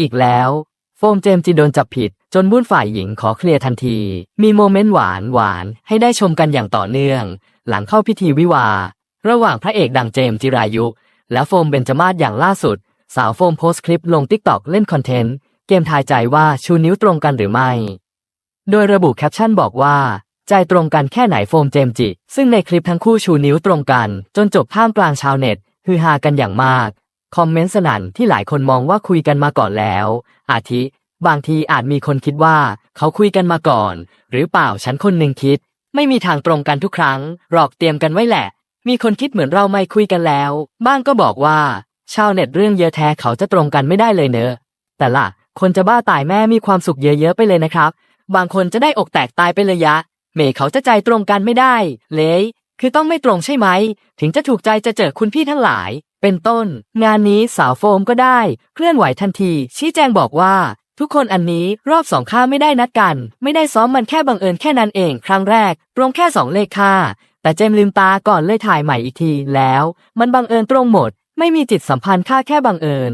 อีกแล้ว โฟมเจมจีโดนจับผิด จนบุ้นฝ่ายหญิงขอเคลียร์ทันที มีโมเมนต์หวานหวานให้ได้ชมกันอย่างต่อเนื่อง หลังเข้าพิธีวิวา ระหว่างพระเอกดังเจมจิรายุ และโฟมเบนจมาศอย่างล่าสุด สาวโฟมโพสต์คลิปลงติ๊กต็อกเล่นคอนเทนต์ เกมทายใจว่าชูนิ้วตรงกันหรือไม่ โดยระบุแคปชั่นบอกว่าใจตรงกันแค่ไหนโฟมเจมจิ ซึ่งในคลิปทั้งคู่ชูนิ้วตรงกัน จนจบท่ามกลางชาวเน็ตฮือฮากันอย่างมาก คอมเมนต์สนั่นที่หลายคนมองว่าคุยกันมาก่อนแล้ว อาทิ บางทีอาจมีคนคิดว่า เขาคุยกันมาก่อน หรือเปล่าฉันคนหนึ่งคิด ไม่มีทางตรงกันทุกครั้งหรอกเตรียมกันไว้แหละ มีคนคิดเหมือนเราไม่คุยกันแล้ว บ้างก็บอกว่า ชาวเน็ตเรื่องเยอะแท้เขาจะตรงกันไม่ได้เลยเนอะ แต่ละคนจะบ้าตายแม่มีความสุขเยอะๆไปเลยนะครับ บางคนจะได้อกแตกตายไปเลยยะ เมย์เขาจะใจตรงกันไม่ได้ เลย คือต้องไม่ตรงใช่ไหม ถึงจะถูกใจจะเจอคุณพี่ทั้งหลาย เป็นต้น งานนี้สาวโฟมก็ได้เคลื่อนไหวทันที ชี้แจงบอกว่า ทุกคนอันนี้รอบสองค่าไม่ได้นัดกัน ไม่ได้ซ้อมมันแค่บังเอิญแค่นั้นเอง ครั้งแรกตรงแค่สองเลขค่า แต่เจมลืมตาก่อนเลยถ่ายใหม่อีกทีแล้ว มันบังเอิญตรงหมด ไม่มีจิตสัมพันธ์ค่าแค่บังเอิญ